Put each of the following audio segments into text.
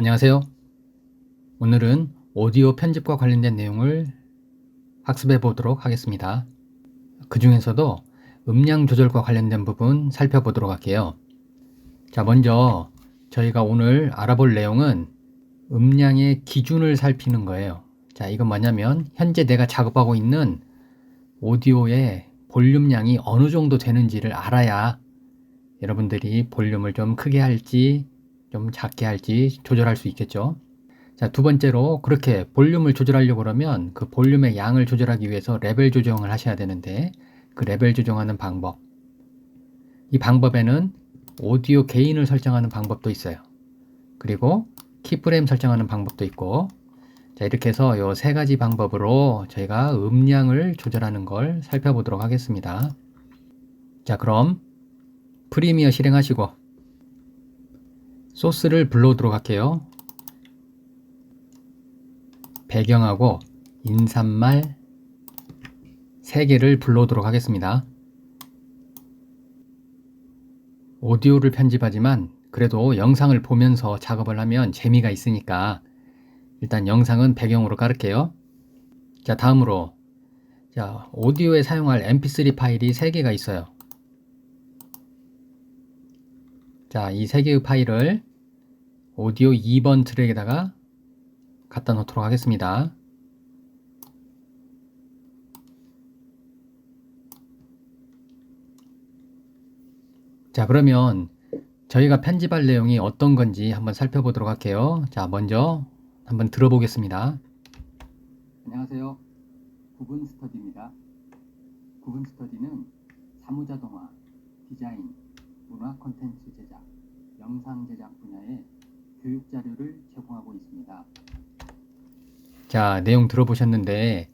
안녕하세요. 오늘은 오디오 편집과 관련된 내용을 학습해 보도록 하겠습니다. 그 중에서도 음량 조절과 관련된 부분 살펴보도록 할게요. 자, 먼저 저희가 오늘 알아볼 내용은 음량의 기준을 살피는 거예요. 자, 이건 뭐냐면 현재 내가 작업하고 있는 오디오의 볼륨량이 어느 정도 되는지를 알아야 여러분들이 볼륨을 좀 크게 할지 좀 작게 할지 조절할 수 있겠죠. 자, 두 번째로 그렇게 볼륨을 조절하려고 그러면 그 볼륨의 양을 조절하기 위해서 레벨 조정을 하셔야 되는데 그 레벨 조정하는 방법. 이 방법에는 오디오 게인을 설정하는 방법도 있어요. 그리고 키프레임 설정하는 방법도 있고 자, 이렇게 해서 이세 가지 방법으로 저희가 음량을 조절하는 걸 살펴보도록 하겠습니다. 자, 그럼 프리미어 실행하시고 소스를 불러오도록 할게요. 배경하고 인사말 3개를 불러오도록 하겠습니다. 오디오를 편집하지만 그래도 영상을 보면서 작업을 하면 재미가 있으니까 일단 영상은 배경으로 깔을게요. 자, 다음으로 자, 오디오에 사용할 mp3 파일이 3개가 있어요. 자, 이 3개의 파일을 오디오 2번 트랙에다가 갖다 놓도록 하겠습니다. 자, 그러면 저희가 편집할 내용이 어떤 건지 한번 살펴보도록 할게요. 자, 먼저 한번 들어보겠습니다. 안녕하세요. 구분 스터디입니다. 구분 스터디는 사무자동화, 디자인, 문화 콘텐츠 제작, 영상 제작 분야의 교육 자료를 제공하고 있습니다. 자, 내용 들어보셨는데,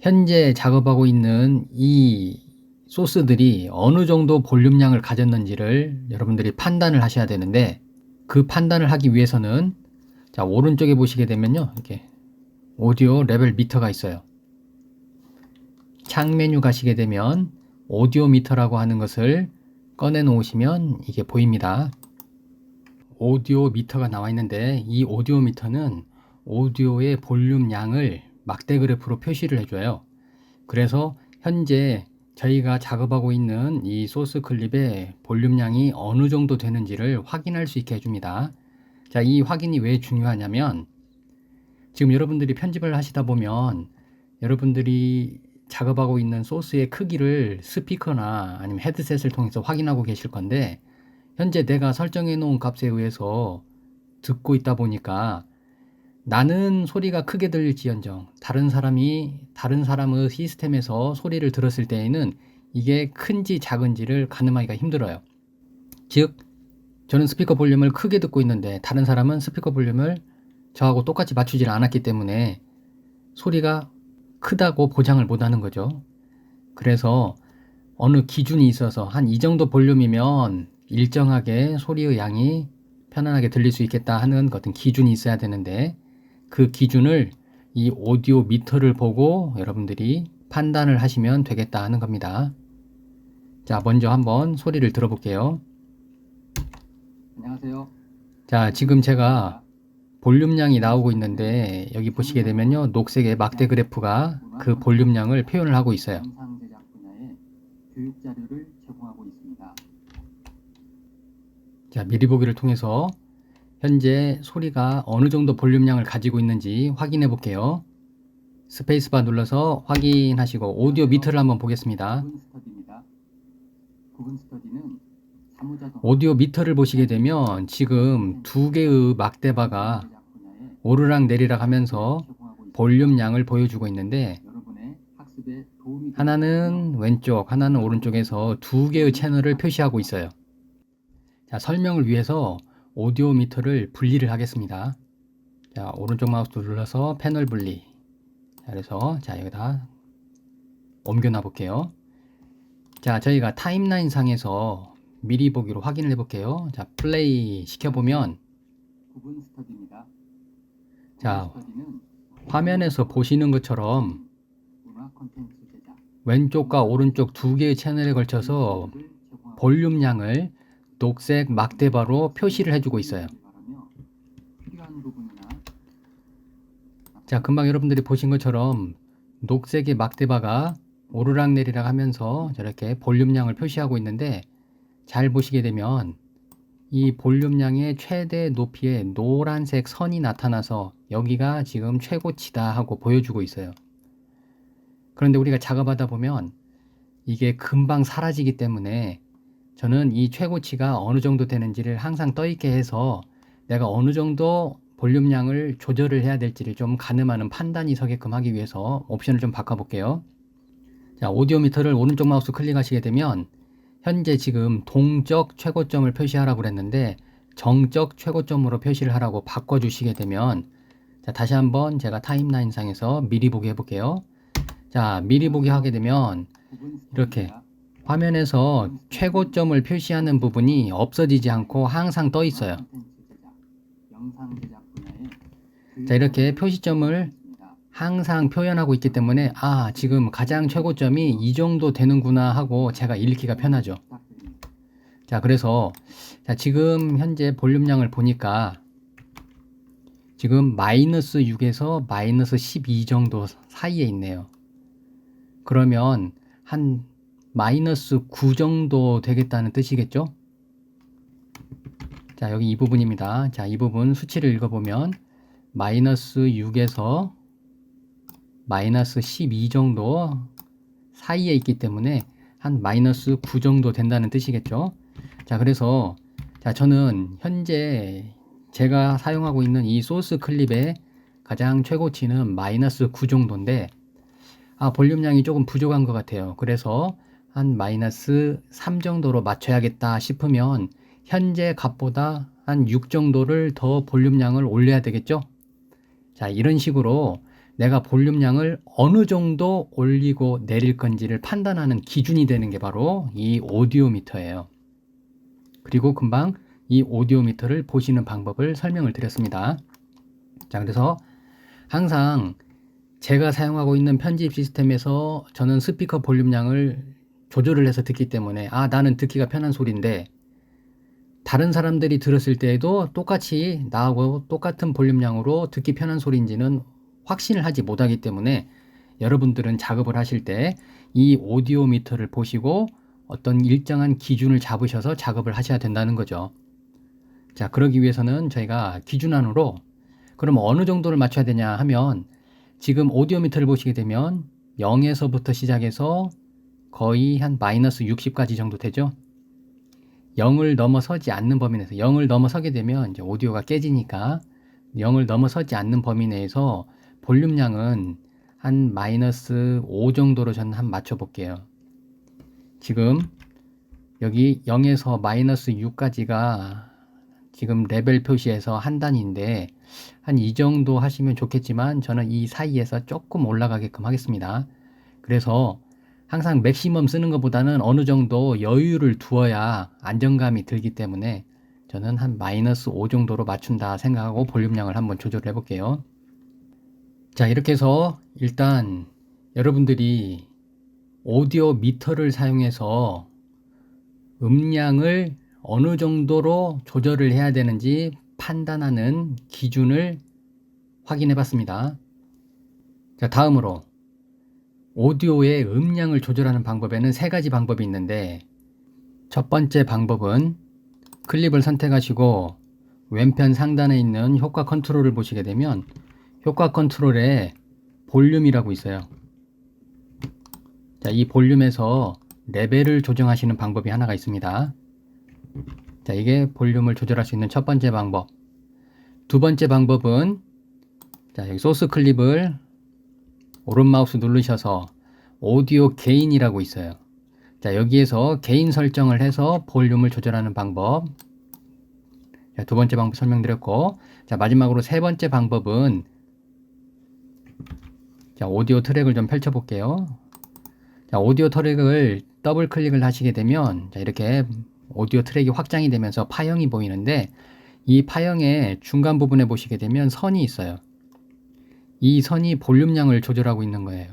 현재 작업하고 있는 이 소스들이 어느 정도 볼륨량을 가졌는지를 여러분들이 판단을 하셔야 되는데, 그 판단을 하기 위해서는, 자, 오른쪽에 보시게 되면요, 이렇게 오디오 레벨 미터가 있어요. 창 메뉴 가시게 되면 오디오 미터라고 하는 것을 꺼내 놓으시면 이게 보입니다. 오디오 미터가 나와 있는데 이 오디오 미터는 오디오의 볼륨 양을 막대 그래프로 표시를 해줘요. 그래서 현재 저희가 작업하고 있는 이 소스 클립의 볼륨량이 어느 정도 되는지를 확인할 수 있게 해줍니다. 자, 이 확인이 왜 중요하냐면 지금 여러분들이 편집을 하시다 보면 여러분들이 작업하고 있는 소스의 크기를 스피커나 아니면 헤드셋을 통해서 확인하고 계실 건데 현재 내가 설정해 놓은 값에 의해서 듣고 있다 보니까 나는 소리가 크게 들릴지언정 다른 사람이 다른 사람의 시스템에서 소리를 들었을 때에는 이게 큰지 작은지를 가늠하기가 힘들어요. 즉 저는 스피커 볼륨을 크게 듣고 있는데 다른 사람은 스피커 볼륨을 저하고 똑같이 맞추질 않았기 때문에 소리가 크다고 보장을 못 하는 거죠. 그래서 어느 기준이 있어서 한 이 정도 볼륨이면 일정하게 소리의 양이 편안하게 들릴 수 있겠다 하는 어떤 기준이 있어야 되는데 그 기준을 이 오디오 미터를 보고 여러분들이 판단을 하시면 되겠다 하는 겁니다. 자, 먼저 한번 소리를 들어볼게요. 안녕하세요. 자, 지금 제가 볼륨량이 나오고 있는데 여기 보시게 되면요. 녹색의 막대 그래프가 그 볼륨량을 표현을 하고 있어요. 자, 미리 보기를 통해서 현재 소리가 어느 정도 볼륨량을 가지고 있는지 확인해 볼게요. 스페이스바 눌러서 확인하시고 오디오 미터를 한번 보겠습니다. 오디오 미터를 보시게 되면 지금 두 개의 막대바가 오르락 내리락 하면서 있습니다. 볼륨량을 보여주고 있는데 하나는 왼쪽, 하나는 오른쪽에서 두 개의 채널을 표시하고 있어요. 자, 설명을 위해서 오디오 미터를 분리를 하겠습니다. 자, 오른쪽 마우스 눌러서 패널 분리. 자, 그래서 자, 여기다 옮겨놔 볼게요. 자, 저희가 타임라인 상에서 미리 보기로 확인을 해 볼게요. 자, 플레이 시켜 보면 구분 스터디입니다. 자, 화면에서 보시는 것처럼 왼쪽과 오른쪽 두 개의 채널에 걸쳐서 볼륨량을 녹색 막대바로 표시를 해주고 있어요. 자, 금방 여러분들이 보신 것처럼 녹색의 막대바가 오르락내리락 하면서 저렇게 볼륨량을 표시하고 있는데 잘 보시게 되면 이 볼륨량의 최대 높이에 노란색 선이 나타나서 여기가 지금 최고치다 하고 보여주고 있어요. 그런데 우리가 작업하다 보면 이게 금방 사라지기 때문에 저는 이 최고치가 어느 정도 되는지를 항상 떠 있게 해서 내가 어느 정도 볼륨량을 조절을 해야 될지를 좀 가늠하는 판단이 서게끔 하기 위해서 옵션을 좀 바꿔볼게요. 자, 오디오미터를 오른쪽 마우스 클릭하시게 되면 현재 지금 동적 최고점을 표시하라고 그랬는데 정적 최고점으로 표시를 하라고 바꿔주시게 되면 자, 다시 한번 제가 타임라인 상에서 미리 보기 해볼게요. 자, 미리 보기 하게 되면 이렇게 화면에서 최고점을 표시하는 부분이 없어지지 않고 항상 떠 있어요. 제작 분야에 자, 이렇게 표시점을. 항상 표현하고 있기 때문에 아 지금 가장 최고점이 이 정도 되는구나 하고 제가 읽기가 편하죠. 자 그래서 자 지금 현재 볼륨량을 보니까 지금 마이너스 6에서 마이너스 12 정도 사이에 있네요. 그러면 한 마이너스 9 정도 되겠다는 뜻이겠죠? 자 여기 이 부분입니다. 자 이 부분 수치를 읽어보면 마이너스 6에서 마이너스 12 정도 사이에 있기 때문에 한 마이너스 9 정도 된다는 뜻이겠죠. 자, 그래서 자, 저는 현재 제가 사용하고 있는 이 소스 클립의 가장 최고치는 마이너스 9 정도인데 아, 볼륨량이 조금 부족한 것 같아요. 그래서 한 마이너스 3 정도로 맞춰야겠다 싶으면 현재 값보다 한 6 정도를 더 볼륨량을 올려야 되겠죠. 자, 이런 식으로 내가 볼륨량을 어느 정도 올리고 내릴 건지를 판단하는 기준이 되는 게 바로 이 오디오 미터예요. 그리고 금방 이 오디오 미터를 보시는 방법을 설명을 드렸습니다. 자, 그래서 항상 제가 사용하고 있는 편집 시스템에서 저는 스피커 볼륨량을 조절을 해서 듣기 때문에 아, 나는 듣기가 편한 소리인데 다른 사람들이 들었을 때에도 똑같이 나하고 똑같은 볼륨량으로 듣기 편한 소리인지는 확신을 하지 못하기 때문에 여러분들은 작업을 하실 때 이 오디오 미터를 보시고 어떤 일정한 기준을 잡으셔서 작업을 하셔야 된다는 거죠. 자, 그러기 위해서는 저희가 기준 안으로 그럼 어느 정도를 맞춰야 되냐 하면 지금 오디오 미터를 보시게 되면 0에서부터 시작해서 거의 한 마이너스 60까지 정도 되죠. 0을 넘어서지 않는 범위 내에서 0을 넘어서게 되면 이제 오디오가 깨지니까 0을 넘어서지 않는 범위 내에서 볼륨량은 한 마이너스 5 정도로 저는 한 맞춰 볼게요. 지금 여기 0에서 마이너스 6까지가 지금 레벨 표시에서 한 단위인데 한 이 정도 하시면 좋겠지만 저는 이 사이에서 조금 올라가게끔 하겠습니다. 그래서 항상 맥시멈 쓰는 것보다는 어느 정도 여유를 두어야 안정감이 들기 때문에 저는 한 마이너스 5 정도로 맞춘다 생각하고 볼륨량을 한번 조절해 볼게요. 자, 이렇게 해서 일단 여러분들이 오디오 미터를 사용해서 음량을 어느 정도로 조절을 해야 되는지 판단하는 기준을 확인해 봤습니다. 자, 다음으로 오디오의 음량을 조절하는 방법에는 세 가지 방법이 있는데 첫 번째 방법은 클립을 선택하시고 왼편 상단에 있는 효과 컨트롤을 보시게 되면 효과 컨트롤에 볼륨이라고 있어요. 자, 이 볼륨에서 레벨을 조정하시는 방법이 하나가 있습니다. 자, 이게 볼륨을 조절할 수 있는 첫 번째 방법. 두 번째 방법은 자, 여기 소스 클립을 오른 마우스 누르셔서 오디오 게인이라고 있어요. 자, 여기에서 게인 설정을 해서 볼륨을 조절하는 방법. 자, 두 번째 방법 설명드렸고, 자, 마지막으로 세 번째 방법은 자, 오디오 트랙을 좀 펼쳐 볼게요. 자, 오디오 트랙을 더블 클릭을 하시게 되면 자, 이렇게 오디오 트랙이 확장이 되면서 파형이 보이는데 이 파형의 중간 부분에 보시게 되면 선이 있어요. 이 선이 볼륨량을 조절하고 있는 거예요.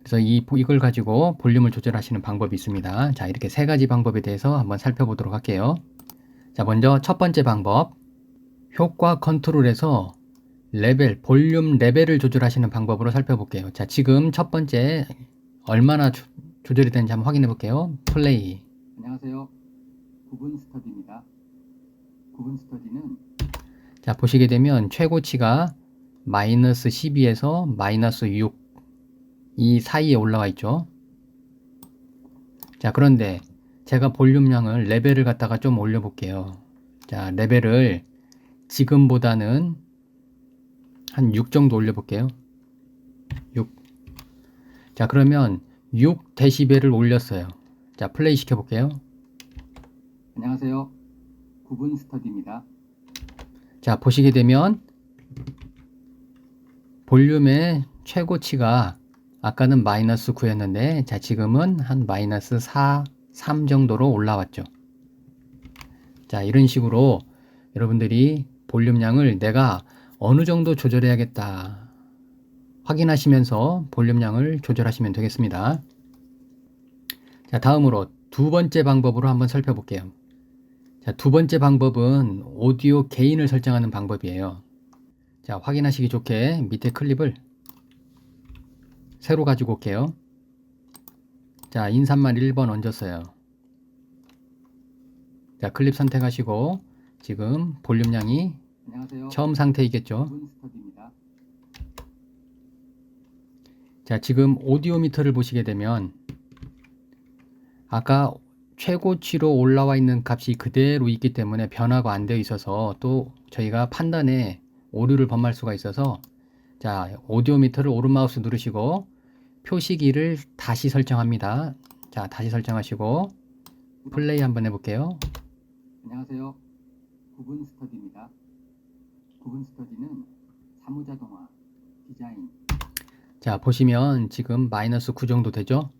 그래서 이, 이걸 가지고 볼륨을 조절하시는 방법이 있습니다. 자, 이렇게 세 가지 방법에 대해서 한번 살펴보도록 할게요. 자, 먼저 첫 번째 방법. 효과 컨트롤에서 레벨, 볼륨 레벨을 조절하시는 방법으로 살펴볼게요. 자, 지금 첫 번째 얼마나 조, 조절이 되는지 한번 확인해 볼게요. 플레이. 안녕하세요. 구분 스터디입니다. 구분 스터디는 자, 보시게 되면 최고치가 마이너스 12에서 마이너스 6. 이 사이에 올라와 있죠. 자, 그런데 제가 볼륨량을 레벨을 갖다가 좀 올려 볼게요. 자, 레벨을 지금보다는 한 6 정도 올려 볼게요. 6. 자, 그러면 6 데시벨을 올렸어요. 자, 플레이 시켜 볼게요. 안녕하세요. 구분 스터디입니다. 자, 보시게 되면 볼륨의 최고치가 아까는 마이너스 9였는데 자, 지금은 한 마이너스 4, 3 정도로 올라왔죠. 자, 이런 식으로 여러분들이 볼륨량을 내가 어느 정도 조절해야겠다. 확인하시면서 볼륨량을 조절하시면 되겠습니다. 자, 다음으로 두 번째 방법으로 한번 살펴볼게요. 자, 두 번째 방법은 오디오 게인을 설정하는 방법이에요. 자, 확인하시기 좋게 밑에 클립을 새로 가지고 올게요. 자, 인산만 1번 얹었어요. 자, 클립 선택하시고 지금 볼륨량이 안녕하세요. 처음 상태이겠죠. 스터디입니다. 자, 지금 오디오 미터를 보시게 되면 아까 최고치로 올라와 있는 값이 그대로 있기 때문에 변화가 안 되어 있어서 또 저희가 판단에 오류를 범할 수가 있어서 자, 오디오 미터를 오른 마우스 누르시고 표시기를 다시 설정합니다. 자, 다시 설정하시고 플레이 한번 해볼게요. 안녕하세요. 구분 스터디입니다. 구분 스터디는 사무자동화, 디자인, 자, 보시면 지금 마이너스 9 정도 되죠?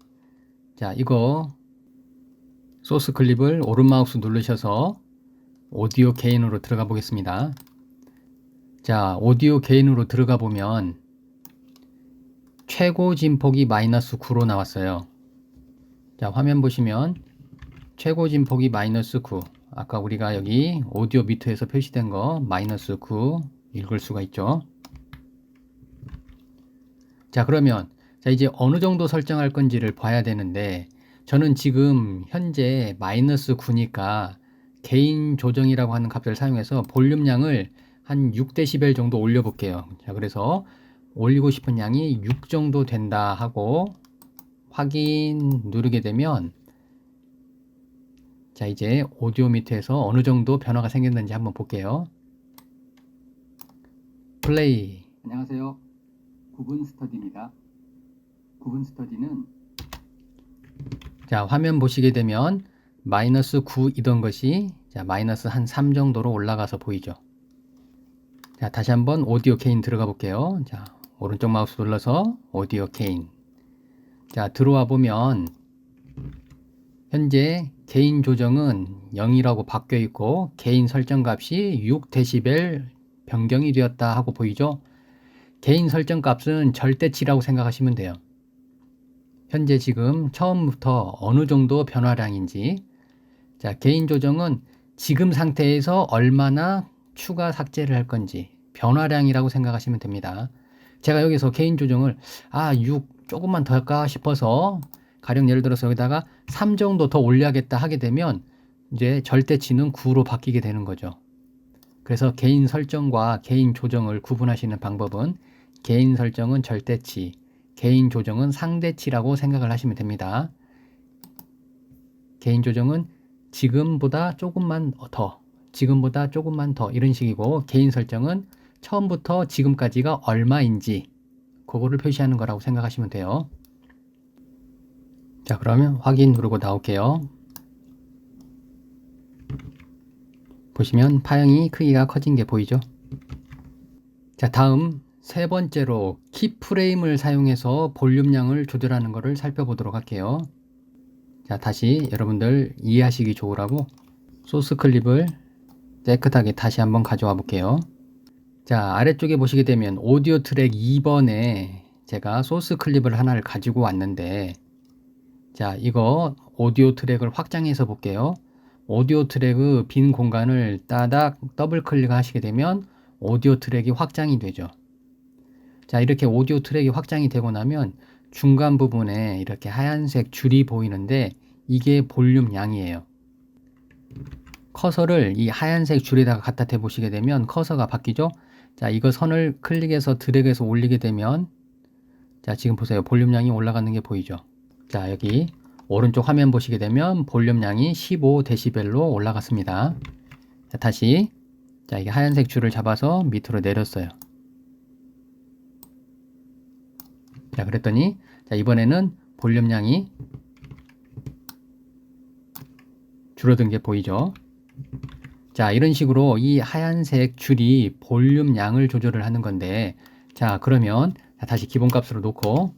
자, 이거 소스 클립을 오른 마우스 누르셔서 오디오 게인으로 들어가 보겠습니다. 자, 오디오 게인으로 들어가 보면 최고 진폭이 마이너스 9로 나왔어요. 자, 화면 보시면 최고 진폭이 마이너스 9. 아까 우리가 여기 오디오 미터에서 표시된 거 마이너스 9 읽을 수가 있죠. 자, 그러면 자, 이제 어느 정도 설정할 건지를 봐야 되는데 저는 지금 현재 마이너스 9니까 개인 조정이라고 하는 값을 사용해서 볼륨량을 한 6dB 정도 올려 볼게요. 자, 그래서 올리고 싶은 양이 6 정도 된다 하고 확인 누르게 되면 자, 이제 오디오 밑에서 어느 정도 변화가 생겼는지 한번 볼게요. 플레이. 안녕하세요. 구분 스터디입니다. 구분 스터디는 자, 화면 보시게 되면 마이너스 9이던 것이 자, 마이너스 한 3 정도로 올라가서 보이죠. 자, 다시 한번 오디오 케인 들어가 볼게요. 자, 오른쪽 마우스 눌러서 오디오 케인. 자, 들어와 보면 현재 개인 조정은 0이라고 바뀌어 있고 개인 설정 값이 6dB 변경이 되었다 하고 보이죠? 개인 설정 값은 절대치라고 생각하시면 돼요. 현재 지금 처음부터 어느 정도 변화량인지 자 개인 조정은 지금 상태에서 얼마나 추가 삭제를 할 건지 변화량이라고 생각하시면 됩니다. 제가 여기서 개인 조정을 아 6 조금만 더 할까 싶어서 가령 예를 들어서 여기다가 3 정도 더 올려야겠다 하게 되면 이제 절대치는 9로 바뀌게 되는 거죠. 그래서 개인 설정과 개인 조정을 구분하시는 방법은 개인 설정은 절대치, 개인 조정은 상대치라고 생각을 하시면 됩니다. 개인 조정은 지금보다 조금만 더, 지금보다 조금만 더 이런 식이고 개인 설정은 처음부터 지금까지가 얼마인지 그거를 표시하는 거라고 생각하시면 돼요. 자, 그러면 확인 누르고 나올게요. 보시면 파형이 크기가 커진 게 보이죠? 자, 다음 세 번째로 키프레임을 사용해서 볼륨량을 조절하는 것을 살펴보도록 할게요. 자, 다시 여러분들 이해하시기 좋으라고 소스 클립을 깨끗하게 다시 한번 가져와 볼게요. 자, 아래쪽에 보시게 되면 오디오 트랙 2번에 제가 소스 클립을 하나를 가지고 왔는데 자, 이거 오디오 트랙을 확장해서 볼게요. 오디오 트랙의 빈 공간을 따닥 더블 클릭하시게 되면 오디오 트랙이 확장이 되죠. 자, 이렇게 오디오 트랙이 확장이 되고 나면 중간 부분에 이렇게 하얀색 줄이 보이는데 이게 볼륨 양이에요. 커서를 이 하얀색 줄에다가 갖다 대 보시게 되면 커서가 바뀌죠. 자, 이거 선을 클릭해서 드래그해서 올리게 되면 자, 지금 보세요. 볼륨량이 올라가는 게 보이죠. 자, 여기 오른쪽 화면 보시게 되면 볼륨량이 15dB로 올라갔습니다. 자, 다시 자, 이게 하얀색 줄을 잡아서 밑으로 내렸어요. 자, 그랬더니 자, 이번에는 볼륨량이 줄어든 게 보이죠. 자, 이런 식으로 이 하얀색 줄이 볼륨 양을 조절을 하는 건데, 자, 그러면 자, 다시 기본값으로 놓고,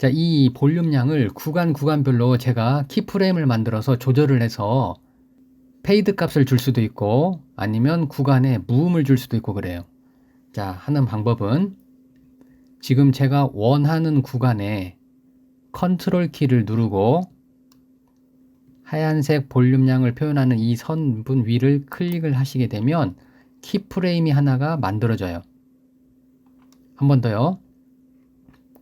자, 이 볼륨 양을 구간 구간별로 제가 키프레임을 만들어서 조절을 해서 페이드 값을 줄 수도 있고, 아니면 구간에 무음을 줄 수도 있고 그래요. 자, 하는 방법은 지금 제가 원하는 구간에 컨트롤 키를 누르고 하얀색 볼륨량을 표현하는 이 선분 위를 클릭을 하시게 되면 키프레임이 하나가 만들어져요. 한 번 더요.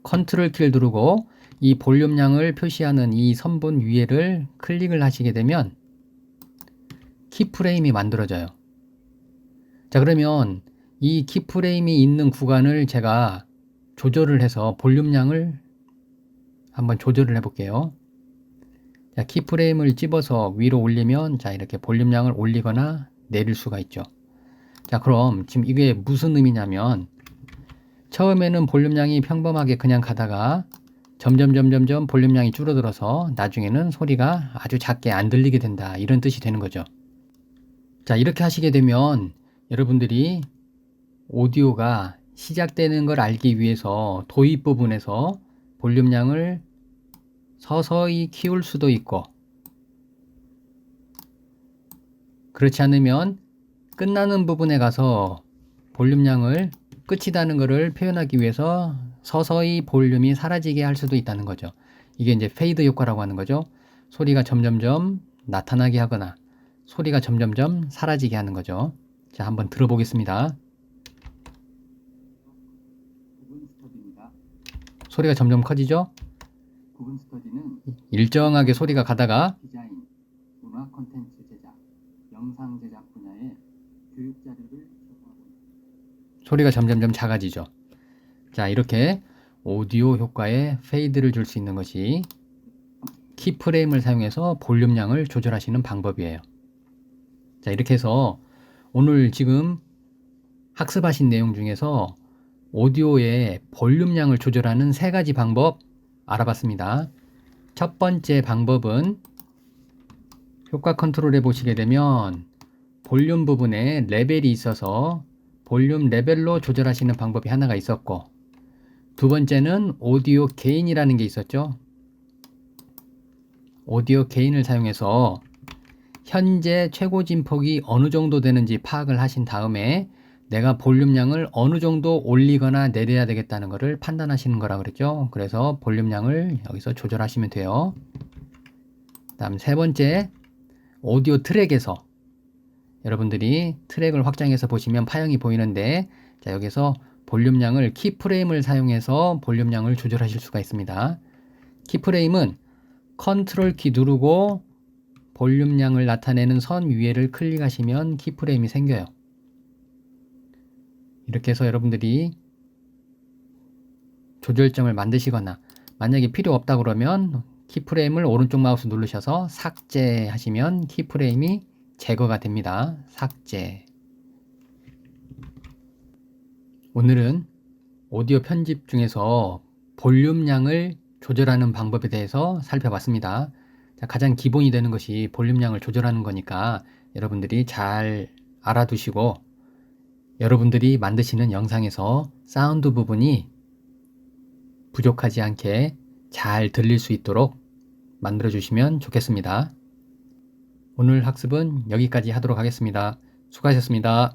컨트롤 키를 누르고 이 볼륨량을 표시하는 이 선분 위에를 클릭을 하시게 되면 키프레임이 만들어져요. 자, 그러면 이 키프레임이 있는 구간을 제가 조절을 해서 볼륨량을 한번 조절을 해 볼게요. 자, 키프레임을 집어서 위로 올리면 자, 이렇게 볼륨량을 올리거나 내릴 수가 있죠. 자, 그럼 지금 이게 무슨 의미냐면 처음에는 볼륨량이 평범하게 그냥 가다가 점점 점점점 볼륨량이 줄어들어서 나중에는 소리가 아주 작게 안 들리게 된다. 이런 뜻이 되는 거죠. 자, 이렇게 하시게 되면 여러분들이 오디오가 시작되는 걸 알기 위해서 도입 부분에서 볼륨량을 서서히 키울 수도 있고 그렇지 않으면 끝나는 부분에 가서 볼륨량을 끝이다는 것을 표현하기 위해서 서서히 볼륨이 사라지게 할 수도 있다는 거죠. 이게 이제 페이드 효과라고 하는 거죠. 소리가 점점점 나타나게 하거나 소리가 점점점 사라지게 하는 거죠. 자, 한번 들어보겠습니다. 소리가 점점 커지죠? 일정하게 소리가 가다가 디자인, 문화 콘텐츠 제작, 영상 제작 분야의 교육 자료를 제공하고 있습니다. 소리가 점점점 작아지죠. 자, 이렇게 오디오 효과에 페이드를 줄 수 있는 것이 키프레임을 사용해서 볼륨량을 조절하시는 방법이에요. 자, 이렇게 해서 오늘 지금 학습하신 내용 중에서 오디오의 볼륨량을 조절하는 세 가지 방법 알아봤습니다. 첫 번째 방법은 효과 컨트롤에 보시게 되면 볼륨 부분에 레벨이 있어서 볼륨 레벨로 조절하시는 방법이 하나가 있었고 두 번째는 오디오 게인이라는 게 있었죠. 오디오 게인을 사용해서 현재 최고 진폭이 어느 정도 되는지 파악을 하신 다음에 내가 볼륨량을 어느 정도 올리거나 내려야 되겠다는 것을 판단하시는 거라 그랬죠. 그래서 볼륨량을 여기서 조절하시면 돼요. 다음 세 번째 오디오 트랙에서 여러분들이 트랙을 확장해서 보시면 파형이 보이는데 자 여기서 볼륨량을 키프레임을 사용해서 볼륨량을 조절하실 수가 있습니다. 키프레임은 컨트롤 키 누르고 볼륨량을 나타내는 선 위에를 클릭하시면 키프레임이 생겨요. 이렇게 해서 여러분들이 조절점을 만드시거나 만약에 필요 없다 그러면 키프레임을 오른쪽 마우스 누르셔서 삭제하시면 키프레임이 제거가 됩니다. 삭제. 오늘은 오디오 편집 중에서 볼륨량을 조절하는 방법에 대해서 살펴봤습니다. 자, 가장 기본이 되는 것이 볼륨량을 조절하는 거니까 여러분들이 잘 알아두시고 여러분들이 만드시는 영상에서 사운드 부분이 부족하지 않게 잘 들릴 수 있도록 만들어 주시면 좋겠습니다. 오늘 학습은 여기까지 하도록 하겠습니다. 수고하셨습니다.